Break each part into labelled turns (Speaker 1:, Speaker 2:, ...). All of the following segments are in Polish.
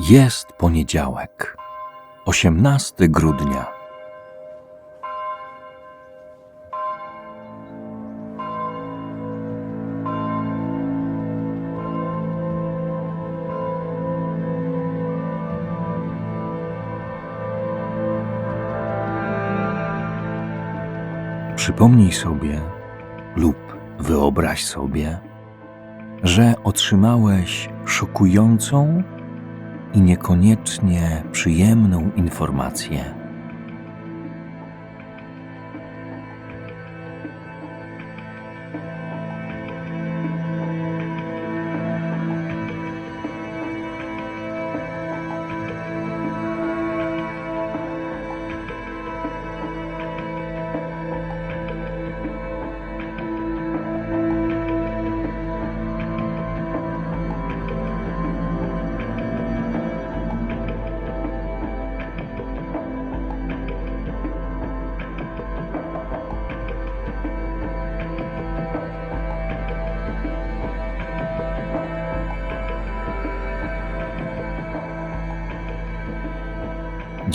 Speaker 1: Jest poniedziałek, 18 grudnia. Przypomnij sobie lub wyobraź sobie, że otrzymałeś szokującą i niekoniecznie przyjemną informację.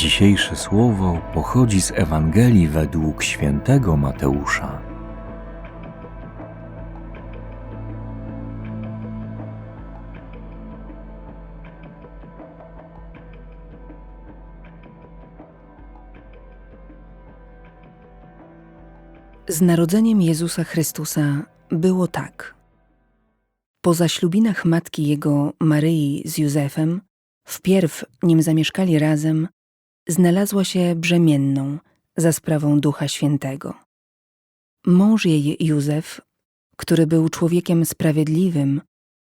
Speaker 1: Dzisiejsze słowo pochodzi z Ewangelii według świętego Mateusza.
Speaker 2: Z narodzeniem Jezusa Chrystusa było tak. Po zaślubinach matki jego Maryi z Józefem, wpierw nim zamieszkali razem, znalazła się brzemienną za sprawą Ducha Świętego. Mąż jej Józef, który był człowiekiem sprawiedliwym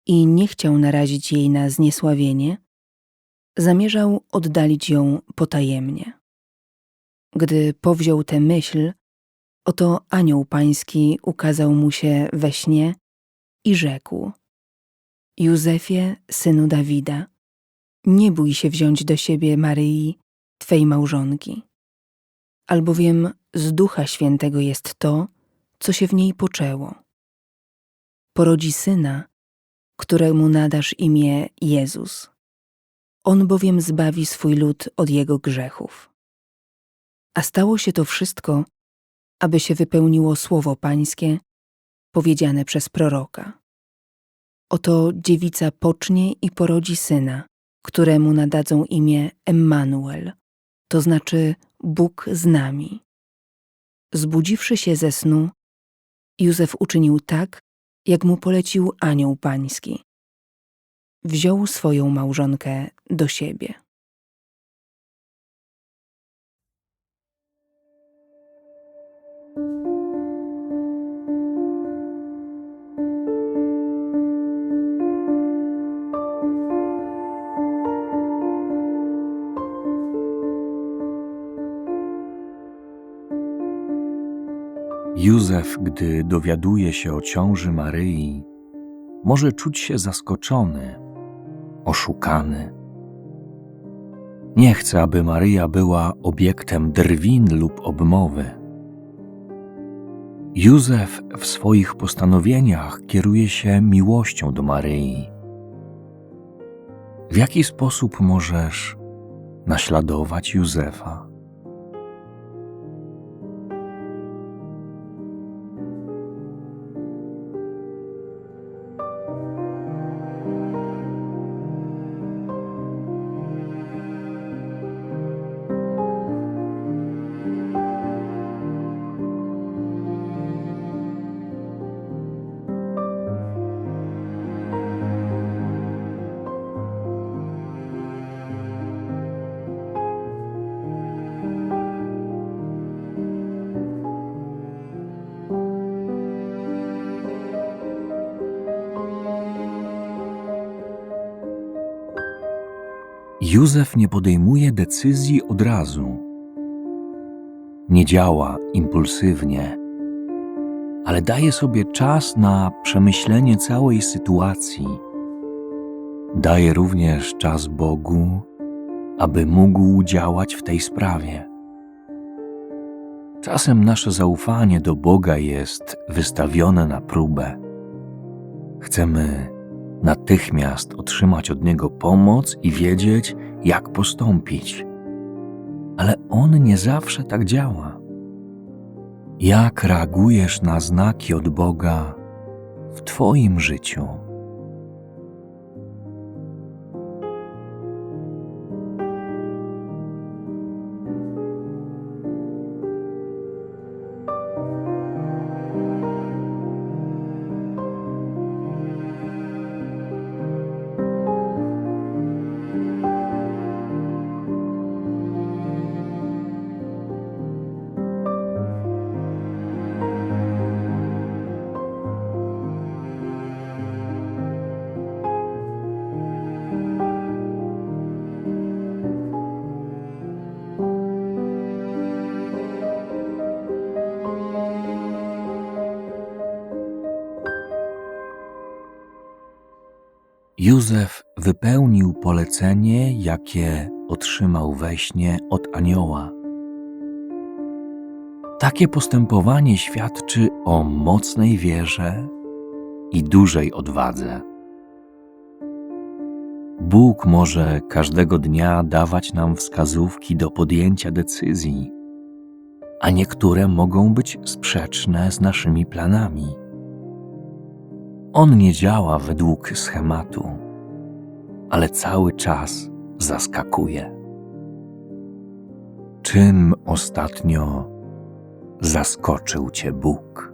Speaker 2: i nie chciał narazić jej na zniesławienie, zamierzał oddalić ją potajemnie. Gdy powziął tę myśl, Oto anioł pański ukazał mu się we śnie i rzekł: Józefie, synu Dawida, nie bój się wziąć do siebie Maryi, twej małżonki, albowiem z Ducha Świętego jest to, co się w niej poczęło. Porodzi syna, któremu nadasz imię Jezus. On bowiem zbawi swój lud od jego grzechów. A stało się to wszystko, aby się wypełniło słowo pańskie powiedziane przez proroka. Oto dziewica pocznie i porodzi syna, któremu nadadzą imię Emmanuel, to znaczy Bóg z nami. Zbudziwszy się ze snu, Józef uczynił tak, jak mu polecił anioł pański. Wziął swoją małżonkę do siebie.
Speaker 1: Józef, gdy dowiaduje się o ciąży Maryi, może czuć się zaskoczony, oszukany. Nie chce, aby Maryja była obiektem drwin lub obmowy. Józef w swoich postanowieniach kieruje się miłością do Maryi. W jaki sposób możesz naśladować Józefa? Józef nie podejmuje decyzji od razu. Nie działa impulsywnie, ale daje sobie czas na przemyślenie całej sytuacji. Daje również czas Bogu, aby mógł działać w tej sprawie. Czasem nasze zaufanie do Boga jest wystawione na próbę. Chcemy natychmiast otrzymać od niego pomoc i wiedzieć, jak postąpić. Ale on nie zawsze tak działa. Jak reagujesz na znaki od Boga w Twoim życiu? Józef wypełnił polecenie, jakie otrzymał we śnie od anioła. Takie postępowanie świadczy o mocnej wierze i dużej odwadze. Bóg może każdego dnia dawać nam wskazówki do podjęcia decyzji, a niektóre mogą być sprzeczne z naszymi planami. On nie działa według schematu, ale cały czas zaskakuje. Czym ostatnio zaskoczył Cię Bóg?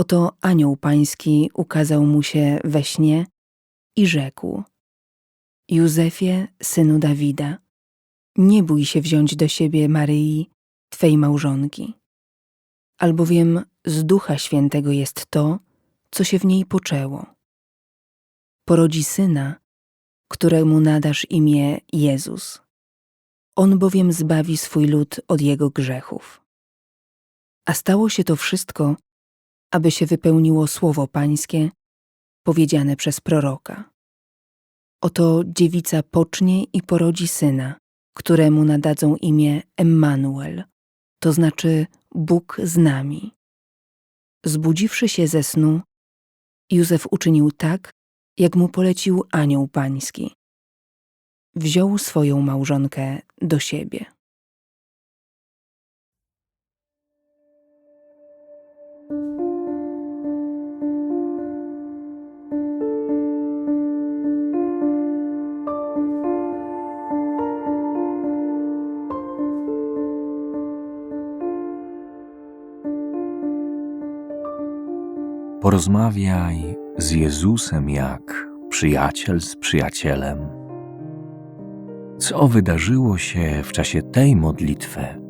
Speaker 2: Oto anioł pański ukazał mu się we śnie i rzekł: Józefie, synu Dawida, nie bój się wziąć do siebie Maryi, twej małżonki, albowiem z Ducha Świętego jest to, co się w niej poczęło. Porodzi syna, któremu nadasz imię Jezus. On bowiem zbawi swój lud od jego grzechów. A stało się to wszystko, aby się wypełniło słowo pańskie powiedziane przez proroka. Oto dziewica pocznie i porodzi syna, któremu nadadzą imię Emmanuel, to znaczy Bóg z nami. Zbudziwszy się ze snu, Józef uczynił tak, jak mu polecił anioł pański. Wziął swoją małżonkę do siebie.
Speaker 1: Porozmawiaj z Jezusem jak przyjaciel z przyjacielem. Co wydarzyło się w czasie tej modlitwy?